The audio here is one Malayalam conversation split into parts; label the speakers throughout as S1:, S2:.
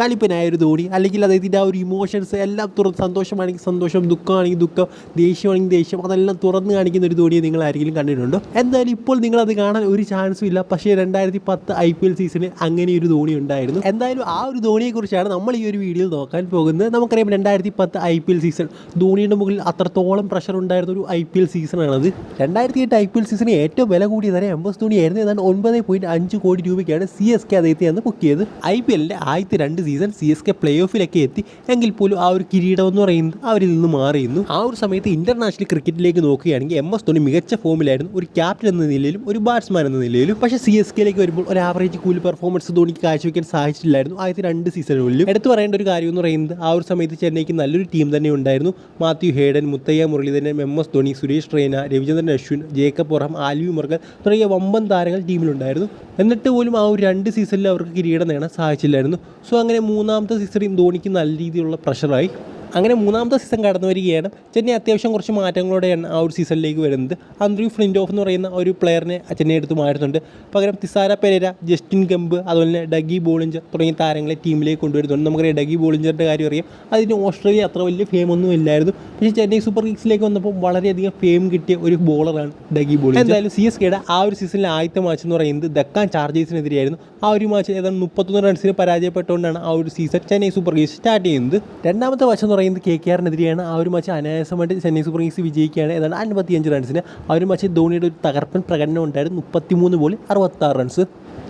S1: കലിപ്പനായ ഒരു ധോണി അല്ലെങ്കിൽ അദ്ദേഹത്തിന്റെ ആ ഒരു ഇമോഷൻസ് എല്ലാം തുറന്ന് സന്തോഷമാണെങ്കിൽ സന്തോഷം ദുഃഖമാണെങ്കിൽ ദുഃഖം ദേഷ്യമാണെങ്കിൽ ദേഷ്യം അതെല്ലാം തുറന്ന് കാണിക്കുന്ന ഒരു ധോണിയെ നിങ്ങൾ ആരെങ്കിലും കണ്ടിട്ടുണ്ടോ? എന്തായാലും ഇപ്പോൾ നിങ്ങളത് കാണാൻ ഒരു ചാൻസും ഇല്ല. പക്ഷേ രണ്ടായിരത്തി പത്ത് ഐ പി എൽ സീസണിൽ അങ്ങനെ ഒരു ധോണി ഉണ്ടായിരുന്നു. എന്തായാലും ആ ഒരു ധോണിയെക്കുറിച്ചാണ് നമ്മൾ ഈ ഒരു വീഡിയോയിൽ നോക്കാൻ പോകുന്നത്. നമുക്കറിയാം രണ്ടായിരത്തി പത്ത് ഐ പി എൽ സീസൺ ധോണിയുടെ മുകളിൽ അത്രത്തോളം പ്രഷർ ഉണ്ടായിരുന്ന ഒരു ഐ പി എൽ സീസണാണത് രണ്ടായിരത്തി എട്ട് ഐ പി എൽ സീസണിൽ ഏറ്റവും വില കൂടിയ തന്നെ എം എസ് ധോണി ആയിരുന്നു. ഏതാണ്ട് ഒൻപത് പോയിന്റ് അഞ്ച് കോടി രൂപയ്ക്കാണ് സി എസ് കെ അദ്ദേഹത്തെ അന്ന് ബുക്ക് ചെയ്തത്. ഐ പി എല്ലിന്റെ ആദ്യത്തെ രണ്ട് season C S K play ഓഫിലൊക്കെ എത്തി. എങ്കിൽ പോലും ആ ഒരു കിരീടം എന്ന് പറയുന്നത് അവരിൽ നിന്ന് മാറിയിരുന്നു. ആ ഒരു സമയത്ത് ഇന്റർനാഷണൽ ക്രിക്കറ്റിലേക്ക് നോക്കുകയാണെങ്കിൽ എം എസ് ധോണി മികച്ച ഫോമിലായിരുന്നു ഒരു ക്യാപ്റ്റൻ എന്ന നിലയിലും ഒരു ബാറ്റ്സ്മാൻ എന്ന നിലയിലും. പക്ഷേ സി എസ് കെയിലേക്ക് വരുമ്പോൾ ഒരു ആവറേജ് കൂലി പെർഫോമൻസ് ധോണിക്ക് കാഴ്ചവെക്കാൻ സാധിച്ചിട്ടില്ലായിരുന്നു ആദ്യത്തെ രണ്ട് സീസണുകളിലും എടുത്തു പറയേണ്ട ഒരു കാര്യം എന്ന് പറയുന്നത് ആ ഒരു സമയത്ത് ചെന്നൈക്ക് നല്ലൊരു ടീം തന്നെ ഉണ്ടായിരുന്നു. Matthew Hayden Muttiah Muralitharan M S Dhoni Suresh Raina Ravichandran Ashwin Jacob Oram Albie Morkel തുടങ്ങിയ വമ്പൻ താരങ്ങൾ ടീമിലുണ്ടായിരുന്നു എന്നിട്ട് പോലും ആ ഒരു രണ്ട് സീസണിൽ അവർക്ക് കിരീടം നേടാൻ സാധിച്ചില്ലായിരുന്നു. സോ അങ്ങനെ മൂന്നാമത്തെ സിക്സറിയും ധോണിക്ക് നല്ല രീതിയിലുള്ള പ്രഷറായി അങ്ങനെ മൂന്നാമത്തെ സീസൺ കടന്നു വരികയാണ്. ചെന്നൈ അത്യാവശ്യം കുറച്ച് മാറ്റങ്ങളോടെയാണ് ആ ഒരു സീസണിലേക്ക് വരുന്നത്. ആൻഡ്രൂ ഫ്ലിൻഡോഫ് എന്ന് പറയുന്ന ഒരു പ്ലെയറിനെ ചെന്നൈ എടുത്ത് മാറ്റുന്നുണ്ട്. പകരം തിസാര പെരേര ജസ്റ്റിൻ ഗംബ് അതുപോലെ തന്നെ ഡഗി ബോളിഞ്ചർ തുടങ്ങിയ താരങ്ങളെ ടീമിലേക്ക് കൊണ്ടുവരുന്നുണ്ട്. നമുക്കറിയാം ഡഗി ബോളിഞ്ചറിന്റെ കാര്യം അറിയാം. അതിന് ഓസ്ട്രേലിയ അത്ര വലിയ ഫെയിം ഒന്നും ഇല്ലായിരുന്നു. പക്ഷേ ചെന്നൈ സൂപ്പർ കിങ്സിലേക്ക് വന്നപ്പോൾ വളരെയധികം ഫെയിം കിട്ടിയ ഒരു ബോളറാണ് ഡഗി ബോളിഞ്ചർ. എന്തായാലും സി എസ് കെയുടെ ആ ഒരു സീസണിലെ ആദ്യത്തെ മാച്ച് എന്ന് പറയുന്നത് ദക്കാൻ ചാർജേഴ്സിനെതിരെയായിരുന്നു ആ ഒരു മാച്ച് ഏതാണ്ട് മുപ്പത്തൊന്ന് റൺസിന് പരാജയപ്പെട്ടുകൊണ്ടാണ് ആ ഒരു season Chennai Super Kings start ചെയ്യുന്നത്. രണ്ടാമത്തെ മാച്ച് എന്ന് പറയുന്നത് കെ കെ ആറിനെതിരെയാണ് ആ ഒരു മാച്ച് അനായാസമായിട്ട് ചെന്നൈ സൂപ്പർ കിങ്സ് വിജയിക്കുകയാണ്. ഏതാണ്ട് അൻപത്തിയഞ്ച് റൺസിന് ആ ഒരു മാച്ച് ധോണിയുടെ ഒരു തകർപ്പൻ പ്രകടനം ഉണ്ടായിരുന്നു. മുപ്പത്തിമൂന്ന് ബോളിൽ അറുപത്താറ് റൺസ്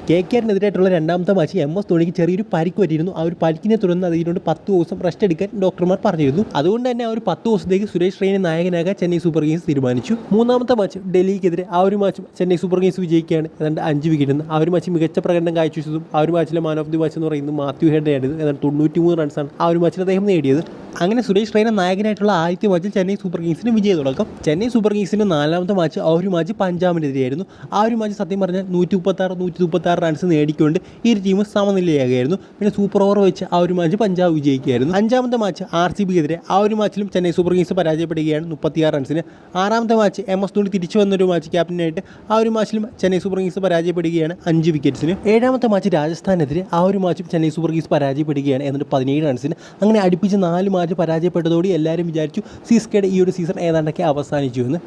S1: കെ കെ ആറിനെതിരായിട്ടുള്ള രണ്ടാമത്തെ മാച്ച് എം എസ് ധോണിക്ക് ചെറിയൊരു പരിക്ക് പറ്റിയിരുന്നു. ആ ഒരു പരിക്കിനെ തുടർന്ന് അതിനോട് പത്ത് ദിവസം റെസ്റ്റ് എടുക്കാൻ ഡോക്ടർമാർ പറഞ്ഞിരുന്നു. അതുകൊണ്ട് തന്നെ ആ ഒരു പത്ത് ദിവസത്തേക്ക് സുരേഷ് റെയ്നെ നായകനാകാൻ ചെന്നൈ സൂപ്പർ കിങ്സ് തീരുമാനിച്ചു. മൂന്നാമത്തെ മാച്ച് ഡൽഹിക്കെതിരെ ആ ഒരു മാച്ച് ചെന്നൈ സൂപ്പർ കിങ്സ് വിജയിക്കുകയാണ്. ഏതാണ്ട് അഞ്ച് വിക്കറ്റ് ആ ഒരു മാച്ച് മികച്ച പ്രകടനം കാഴ്ചവെച്ചതും ആ ഒരു മാച്ചിലെ മാൻ ഓഫ് ദി മാച്ച് എന്ന് പറയുന്നത് മാത്യു ഹെഡ് ആയിരുന്നു. ഏതാണ്ട് തൊണ്ണൂറ്റി മൂന്ന് റൺസാണ് ആ ഒരു മാച്ചിൽ അദ്ദേഹം നേടിയത്. അങ്ങനെ സുരേഷ് റെയ്ന നായകനായിട്ടുള്ള ആദ്യത്തെ മാച്ചിൽ ചെന്നൈ സൂപ്പർ കിങ്സിന് വിജയം തുടക്കം ചെന്നൈ സൂപ്പർ കിങ്സിന്റെ നാലാമത്തെ മാച്ച് ആ ഒരു മാച്ച് പഞ്ചാബിനെതിരെയായിരുന്നു. ആ ഒരു മാച്ച് സത്യം പറഞ്ഞാൽ നൂറ്റി മുപ്പത്താറ് നൂറ്റി മുപ്പത്താറ് റൺസ് നേടിക്കൊണ്ട് ഈ ഒരു ടീം സമനിലയാകുമായിരുന്നു പിന്നെ സൂപ്പർ ഓവർ വെച്ച് ആ ഒരു മാച്ച് പഞ്ചാബ് വിജയിക്കുകയായിരുന്നു. അഞ്ചാമത്തെ മാച്ച് ആർ സി ബിക്കെതിരെ ആ ഒരു മാച്ചിലും ചെന്നൈ സൂപ്പർ കിങ്സ് പരാജയപ്പെടുകയാണ് മുപ്പത്തിയാറ് റൺസിന് ആറാമത്തെ മാച്ച് എം എസ് ധോണി തിരിച്ചു വന്നൊരു മാച്ച് ക്യാപ്റ്റനായിട്ട് ആ ഒരു മാച്ചിലും ചെന്നൈ സൂപ്പർ കിങ്സ് പരാജയപ്പെടുകയാണ് അഞ്ച് വിക്കറ്റ്സിന് ഏഴാമത്തെ മാച്ച് രാജസ്ഥാനെതിരെ ആ ഒരു മാച്ചും ചെന്നൈ സൂപ്പർ കിങ്സ് പരാജയപ്പെടുകയാണ് എന്നിട്ട് പതിനേഴ് റൺസിന് അങ്ങനെ അടുപ്പിച്ച് നാല് മാച്ച് പരാജയപ്പെട്ടതോടെ എല്ലാവരും വിചാരിച്ചു സിസ്കയുടെ ഈ ഒരു സീസൺ ഏതാണ്ടൊക്കെ അവസാനിച്ചു എന്ന്.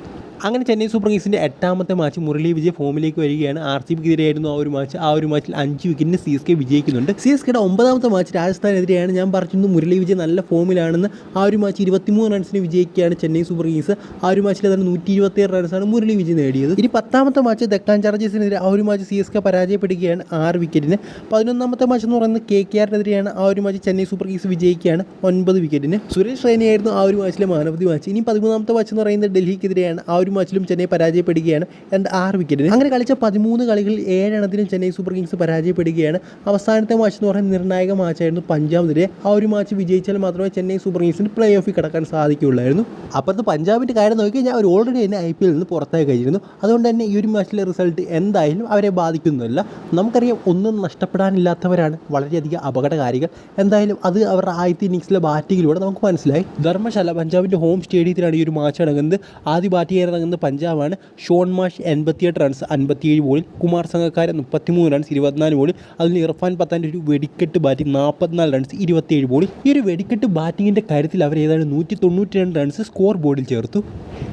S1: അങ്ങനെ ചെന്നൈ സൂപ്പർ കിങ്സിന്റെ എട്ടാമത്തെ മാച്ച് മുരളി വിജയ് ഫോമിലേക്ക് വരികയാണ്. ആർ സി ബിക്കെതിരെയായിരുന്നു ആ ഒരു മാച്ച് ആ ഒരു മാച്ചിൽ അഞ്ച് വിക്കറ്റിന് സി എസ് കെ വിജയിക്കുന്നുണ്ട്. സി എസ് കെയുടെ ഒമ്പതാമത്തെ മാച്ച് രാജസ്ഥാനെതിരെയാണ്. ഞാൻ പറഞ്ഞിരുന്നു മുരളി വിജയ് നല്ല ഫോമിലാണെന്ന് ആ ഒരു മാച്ച് ഇരുപത്തിമൂന്ന് റൺസിന് വിജയിക്കുകയാണ് ചെന്നൈ സൂപ്പർ കിങ്സ്. ആ ഒരു മാച്ചിൽ അതാണ് നൂറ്റി ഇരുപത്തിയേഴ് റൺസാണ് മുരളി വിജയ് നേടിയത്. ഇനി പത്താമത്തെ മാച്ച് ദക്കാൻ ചാർജേഴ്സിനെതിരെ ആ ഒരു മാച്ച് സി എസ് കെ പരാജയപ്പെടുകയാണ് ആറ് വിക്കറ്റിന് പതിനൊന്നാമത്തെ മാച്ച് എന്ന് പറയുന്നത് കെ കെ ആറിനെതിരെയാണ് ആ ഒരു മാച്ച് ചെന്നൈ സൂപ്പർ കിങ്സ് വിജയിക്കുകയാണ് ഒൻപത് വിക്കറ്റിന് സുരേഷ് റൈനയായിരുന്നു ആ ഒരു മാച്ചിലെ മാനവധി മാച്ച് ഇനി പതിമൂന്നാമത്തെ മാച്ച് എന്ന് പറയുന്നത് ഡൽഹിക്കെതിരെയാണ് ആ ഒരു മാച്ചിലും ചെന്നൈ പരാജയപ്പെടുകയാണ്. രണ്ട് ആറ് വിക്കറ്റിന് അങ്ങനെ കളിച്ച പതിമൂന്ന് കളികളിൽ ഏഴെണ്ണത്തിനും ചെന്നൈ സൂപ്പർ കിങ്സ് പരാജയപ്പെടുകയാണ്. അവസാനത്തെ മാച്ച് എന്ന് പറയുന്നത് നിർണായക മാച്ചായിരുന്നു പഞ്ചാബിനെതിരെ ആ ഒരു മാച്ച് വിജയിച്ചാൽ മാത്രമേ ചെന്നൈ സൂപ്പർ കിങ്സിന് പ്ലേ ഓഫിൽ കടക്കാൻ സാധിക്കുകയുള്ളായിരുന്നു. അപ്പോഴത്തെ പഞ്ചാബിന്റെ കാര്യം നോക്കി കഴിഞ്ഞാൽ അവർ ഓൾറെഡി തന്നെ ഐ പി എല്ലിൽ നിന്ന് പുറത്തായി കഴിഞ്ഞിരുന്നു. അതുകൊണ്ട് തന്നെ ഈ ഒരു മാച്ചിലെ റിസൾട്ട് എന്തായാലും അവരെ ബാധിക്കുന്നില്ല. നമുക്കറിയാം ഒന്നും നഷ്ടപ്പെടാനില്ലാത്തവരാണ് വളരെയധികം അപകടകാരികൾ. എന്തായാലും അത് അവരുടെ ആദ്യത്തെ ഇന്നിങ്സിലെ ബാറ്റിങ്ങിലൂടെ നമുക്ക് മനസ്സിലായി. ധർമ്മശാല പഞ്ചാബിന്റെ ഹോം സ്റ്റേഡിയത്തിലാണ് ഈ ഒരു മാച്ച് നടക്കുന്നത്. ആദ്യ ബാറ്റ് ചെയ്യാൻ ഇറങ്ങുന്നത് പഞ്ചാബാണ്. ഷോൺ മാഷ് എൺപത്തിയെട്ട് റൺസ് അൻപത്തിയേഴ് ബോളിൽ കുമാർ സംഘക്കാരൻ മുപ്പത്തിമൂന്ന് റൺസ് ഇരുപത്തിനാല് ബോളിൽ അതിൽ ഇർഫാൻ പത്താന്റെ ഒരു വെടിക്കെട്ട് ബാറ്റിംഗ് നാൽപ്പത്തിനാല് റൺസ് ഇരുപത്തിയേഴ് ബോളിൽ ഈ ഒരു വെടിക്കെട്ട് ബാറ്റിങ്ങിന്റെ കാര്യത്തിൽ അവർ ഏതാണ്ട് നൂറ്റി തൊണ്ണൂറ്റി രണ്ട് റൺസ് സ്കോർ ബോർഡിൽ ചേർത്തു.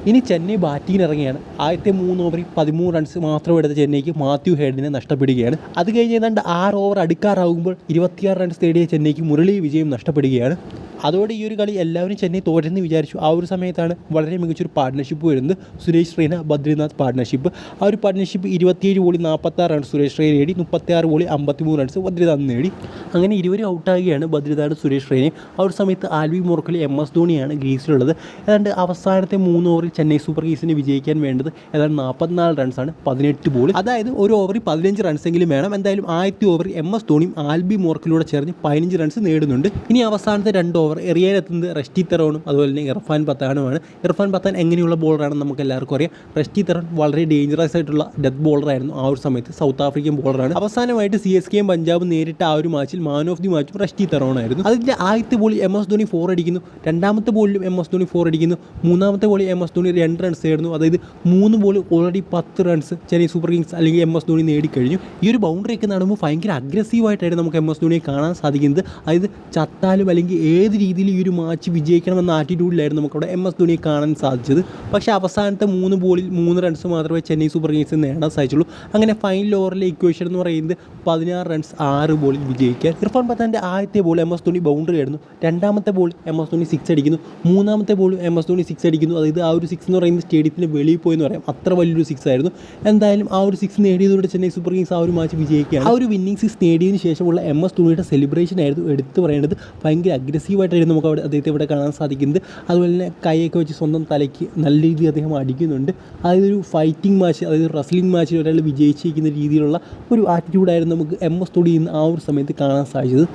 S1: ഇനി ചെന്നൈ ബാറ്റിങ്ങിന് ഇറങ്ങിയാണ് ആദ്യത്തെ മൂന്ന് ഓവറിൽ പതിമൂന്ന് റൺസ് മാത്രം എടുത്ത ചെന്നൈക്ക് മാത്യു ഹേഡിനെ നഷ്ടപ്പെടുകയാണ്. അത് കഴിഞ്ഞ് ഏതാണ്ട് ആറ് ഓവർ അടുക്കാറാകുമ്പോൾ ഇരുപത്തിയാറ് റൺസ് നേടിയ ചെന്നൈക്ക് മുരളി വിജയം നഷ്ടപ്പെടുകയാണ്. അതോടെ ഈ ഒരു കളി എല്ലാവരും ചെന്നൈ തോറ്റെന്ന് വിചാരിച്ചു. ആ ഒരു സമയത്താണ് വളരെ മികച്ചൊരു പാർട്ട്ണർഷിപ്പ് വരുന്നത്. സുരേഷ് റെയ്ന ബദ്രിനാഥ് പാർട്ട്ണർഷിപ്പ് ആ ഒരു പാർട്ട്ണർഷിപ്പ് ഇരുപത്തിയേഴ് ബോളി നാൽപ്പത്താറ് റൺസ് സുരേഷ് റെയ്ന നേടി മുപ്പത്തിയാറ് ബോളി അമ്പത്തിമൂന്ന് റൺസ് ബദ്രിനാഥ് നേടി. അങ്ങനെ ഇരുവരും ഔട്ടാകുകയാണ് ബദ്രിനാഥ് സുരേഷ് റെയ്നയും ആ ഒരു സമയത്ത് ആൽവി മോർക്കൽ എം എസ് ധോണിയാണ് ഗ്രീസിലുള്ളത്. ഏതാണ്ട് അവസാനത്തെ മൂന്ന് ഓവറിൽ ചെന്നൈ സൂപ്പർ കിങ്സിന് വിജയിക്കാൻ വേണ്ടത് ഏതാണ്ട് നാൽപ്പത്തിനാല് റൺസാണ് പതിനെട്ട് ബോൾ അതായത് ഒരു ഓവറിൽ പതിനഞ്ച് റൺസെങ്കിലും വേണം. എന്തായാലും ആദ്യത്തെ ഓവറിൽ എം എസ് ധോണിയും ആൽബി മോർക്കലൂടെ ചേർന്ന് പതിനഞ്ച് റൺസ് നേടുന്നുണ്ട്. ഇനി അവസാനത്തെ രണ്ട് ഓവർ എറിയാനെത്തുന്നത് റഷ്ടി തെറോണും അതുപോലെ തന്നെ ഇർഫാൻ പത്താനുമാണ്. ഇർഫാൻ പത്താൻ എങ്ങനെയുള്ള ബോളറാണ് നമുക്ക് എല്ലാവർക്കും അറിയാം. റഷ്ടി തരൺ വളരെ ഡേഞ്ചറസ് ആയിട്ടുള്ള ഡെത്ത് ബോളർ ആയിരുന്നു ആ ഒരു സമയത്ത്. സൗത്ത് ആഫ്രിക്കൻ ബോളറാണ് അവസാനമായിട്ട് സി എസ് കെയും പഞ്ചാബും നേരിട്ട് ആ ഒരു മാച്ചിൽ മാൻ ഓഫ് ദി മാച്ചും റഷ്ടി ആയിരുന്നു. അതിന്റെ ആദ്യത്തെ ബോളിൽ എം എസ് ധോണി ഫോർ അടിക്കുന്നു. രണ്ടാമത്തെ ബോളിലും എം എസ് ധോണി ഫോർ അടിക്കുന്നു. മൂന്നാമത്തെ ബോളിൽ എം എസ് ധോണി രണ്ട് റൺസ് ആയിരുന്നു അതായത് മൂന്ന് ബോൾ ഓൾറെഡി പത്ത് റൺസ് ചെന്നൈ സൂപ്പർ കിങ്സ് അല്ലെങ്കിൽ എം എസ് ധോണി നേടിക്കഴിഞ്ഞു. ഈ ഒരു ബൗണ്ടറി ഒക്കെ നടുമ്പോൾ ഭയങ്കര അഗ്രസീവായിട്ടായിരുന്നു നമുക്ക് എം എസ് ധോണിയെ കാണാൻ സാധിക്കുന്നത്. അതായത് ചത്താലും അല്ലെങ്കിൽ ഏത് രീതിയിൽ ഈ ഒരു മാച്ച് വിജയിക്കണമെന്ന ആറ്റിറ്റ്യൂഡിലായിരുന്നു നമുക്കവിടെ എം എസ് ധോണിയെ കാണാൻ സാധിച്ചത്. പക്ഷേ അവസാനത്തെ മൂന്ന് ബോളിൽ മൂന്ന് റൺസ് മാത്രമേ ചെന്നൈ സൂപ്പർ കിങ്സ് നേടാൻ സാധിച്ചുള്ളൂ. അങ്ങനെ ഫൈനൽ ഓവറിലെ ഇക്വേഷൻ എന്ന് പറയുന്നത് പതിനാറ് റൺസ് ആറ് ബോളിൽ വിജയിക്കുക ഇർഫാൻ പത്താന്റെ ആദ്യത്തെ ball M S Dhoni boundary ആയിരുന്നു. രണ്ടാമത്തെ ball M S Dhoni six അടിക്കുന്നു. മൂന്നാമത്തെ ball M S Dhoni six അടിക്കുന്നു. അതായത് ആ ഒരു സിക്സ് എന്ന് പറയുന്നത് സ്റ്റേഡിയത്തിന് വെളിയിൽ പോയെന്ന് പറയാം. അത്ര വലിയൊരു സിക്സ് ആയിരുന്നു. എന്തായാലും ആ ഒരു സിക്സ് നേടിയതോടെ ചെന്നൈ സൂപ്പർ കിങ്സ് ആ ഒരു മാച്ച് വിജയിക്കുകയാണ്. ആ ഒരു വിന്നിംഗ് സിക്സ് നേടിയതിന് ശേഷമുള്ള എം എസ് ധോണിയുടെ സെലിബ്രേഷൻ ആയിരുന്നു എടുത്തു പറയേണ്ടത്. ഭയങ്കര അഗ്രസീവായിട്ടായിരുന്നു നമുക്ക് അവിടെ അദ്ദേഹത്തെ ഇവിടെ കാണാൻ സാധിക്കുന്നത്. അതുപോലെ തന്നെ കൈയൊക്കെ വെച്ച് സ്വന്തം തലയ്ക്ക് നല്ല രീതിയിൽ അദ്ദേഹം അടിക്കുന്നുണ്ട്. അതായത് ഒരു ഫൈറ്റിംഗ് മാച്ച് അതായത് റസ്ലിംഗ് മാച്ചിൽ ഒരാൾ വിജയിച്ചിരിക്കുന്ന രീതിയിലുള്ള ഒരു ആറ്റിറ്റ്യൂഡായിരുന്നു നമുക്ക് എം എസ് തൊടിയിൽ നിന്ന് ആ ഒരു സമയത്ത് കാണാൻ സാധിച്ചത്.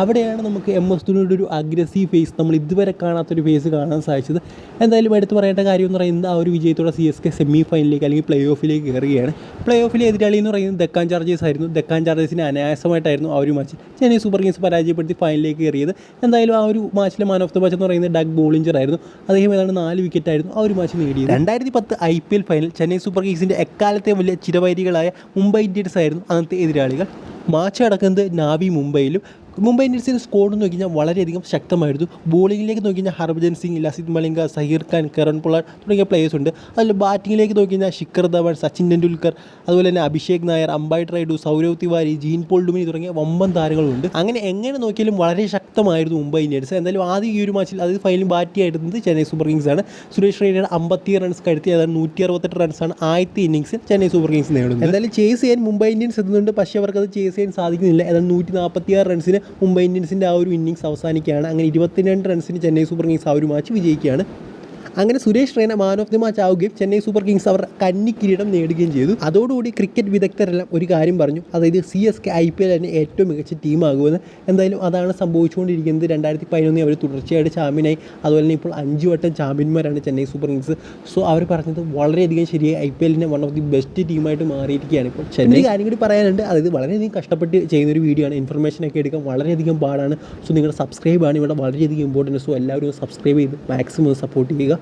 S1: അവിടെയാണ് നമുക്ക് എം എസ് ധോണിയുടെ ഒരു അഗ്രസീവ് ഫേസ് നമ്മൾ ഇതുവരെ കാണാത്തൊരു ഫേസ് കാണാൻ സാധിച്ചത്. എന്തായാലും എടുത്ത് പറയേണ്ട കാര്യം എന്ന് പറയുന്നത് ആ ഒരു വിജയത്തോടെ സി എസ് കെ സെമി ഫൈനലിലേക്ക് അല്ലെങ്കിൽ പ്ലേ ഓഫിലേക്ക് കയറുകയാണ്. പ്ലേ ഓഫിലെ എതിരാളി എന്ന് പറയുന്നത് ദക്കാൻ ചാർജേഴ്സ് ആയിരുന്നു. ദക്കാൻ ചാർജേഴ്സിന് അനായാസമായിട്ടായിരുന്നു ആ ഒരു മാച്ച് ചെന്നൈ സൂപ്പർ കിങ്സ് പരാജയപ്പെടുത്തി ഫൈനലിലേക്ക് കയറിയത്. എന്തായാലും ആ ഒരു മാച്ചിലെ മാൻ ഓഫ് ദ മാച്ച് എന്ന് പറയുന്നത് ഡഗ് ബോളിഞ്ചർ ആയിരുന്നു. അദ്ദേഹം ഏതാണ്ട് നാല് വിക്കറ്റ് ആയിരുന്നു ആ ഒരു മാച്ച് നേടിയത്. രണ്ടായിരത്തി പത്ത് I P L final Chennai Super കിങ്സിന്റെ എക്കാലത്തെ വലിയ ചിരവൈരികളായ മുംബൈ ഇന്ത്യൻസ് ആയിരുന്നു അന്നത്തെ എതിരാളികൾ. മാച്ച് നടക്കുന്നത് നാവി മുംബൈയിലും മുംബൈ ഇന്ത്യൻസിന്റെ സ്കോഡ് നോക്കി കഴിഞ്ഞാൽ വളരെയധികം ശക്തമായിരുന്നു. ബോളിങ്ങിലേക്ക് നോക്കി കഴിഞ്ഞാൽ ഹർഭജൻ സിംഗ് ലസിത് മലിംഗ സഹീർ ഖാൻ കരൺ പൊളാഡ് തുടങ്ങിയ പ്ലേയേഴ്സ് ഉണ്ട്. അതിൽ ബാറ്റിങ്ങിലേക്ക് നോക്കി കഴിഞ്ഞാൽ ശിഖർ ധവൻ സച്ചിൻ ടെണ്ടുൽക്കർ അതുപോലെ തന്നെ Abhishek Nayar Ambati Rayudu Saurav Tiwary Jean Paul Duminy തുടങ്ങിയ വമ്പൻ താരങ്ങളുണ്ട് അങ്ങനെ എങ്ങനെ നോക്കിയാലും വളരെ ശക്തമായിരുന്നു മുംബൈ ഇന്ത്യൻസ്. എന്തായാലും ആദ്യം ഈ ഒരു മാച്ചിൽ അത് ഫൈനൽ ബാറ്റ് ആയിരുന്നത് ചെന്നൈ സൂപ്പർ കിങ്സ് ആണ്. സുരേഷ് റെയ്നയുടെ അമ്പത്തി റൺസ് കഴുത്തി അതായത് നൂറ്റി അറുപത്തെട്ട് റൺസാണ് ആദ്യത്തെ ഇന്നിങ്സിൽ ചെന്നൈ സൂപ്പർ കിങ്സ് നേടുന്നത്. എന്തായാലും ചേസ് ചെയ്യാൻ മുംബൈ ഇന്ത്യൻസ് എത്തുന്നുണ്ട്. പക്ഷേ അവർക്ക് അത് ചേസ് ചെയ്യാൻ സാധിക്കുന്നില്ല. ഏതായാലും നൂറ്റി നാൽപ്പത്തി ആറ് റൺസിന് മുംബൈ ഇന്ത്യൻസിന്റെ ആ ഒരു ഇന്നിങ്സ് അവസാനിക്കുകയാണ്. അങ്ങനെ ഇരുപത്തിരണ്ട് റൺസിന് ചെന്നൈ സൂപ്പർ കിങ്സ് ആ ഒരു മാച്ച് വിജയിക്കുകയാണ്. അങ്ങനെ Suresh Raina man of the match ആവുകയും ചെന്നൈ സൂപ്പർ കിങ്സ് അവർ കന്നി കിരീടം നേടുകയും ചെയ്തു. അതോടുകൂടി ക്രിക്കറ്റ് വിദഗ്ധരെല്ലാം ഒരു കാര്യം പറഞ്ഞു. അതായത് C S K I P L തന്നെ ഏറ്റവും മികച്ച ടീമാകുമെന്ന്. എന്തായാലും അതാണ് സംഭവിച്ചുകൊണ്ടിരിക്കുന്നത്. രണ്ടായിരത്തി പതിനൊന്നിൽ അവർ തുടർച്ചയായിട്ട് ചാമ്പ്യനായി അതുപോലെ തന്നെ ഇപ്പോൾ അഞ്ച് വട്ടം ചാമ്പ്യന്മാരാണ് ചെന്നൈ സൂപ്പർ കിങ്സ്. സോ അവർ പറഞ്ഞത് വളരെയധികം ശരിയായി. ഐ പി എല്ലിന്റെ വൺ ഓഫ് ദി ബെസ്റ്റ് ടീമായിട്ട് മാറിയിരിക്കുകയാണ് ഇപ്പോൾ ചെന്നൈ. കാര്യം കൂടി പറയാനുണ്ട്. അതായത് വളരെയധികം കഷ്ടപ്പെട്ട് ചെയ്യുന്നൊരു വീഡിയോ ആണ്. ഇൻഫർമേഷൻ ഒക്കെ എടുക്കാൻ വളരെയധികം പാടാണ്. സോ നിങ്ങളുടെ സബ്സ്ക്രൈബാണ് ഇവിടെ വളരെയധികം ഇമ്പോർട്ടന്റ് സോ എല്ലാവരും സബ്സ്ക്രൈബ് ചെയ്ത് മാക്സിമം സപ്പോർട്ട് ചെയ്യുക.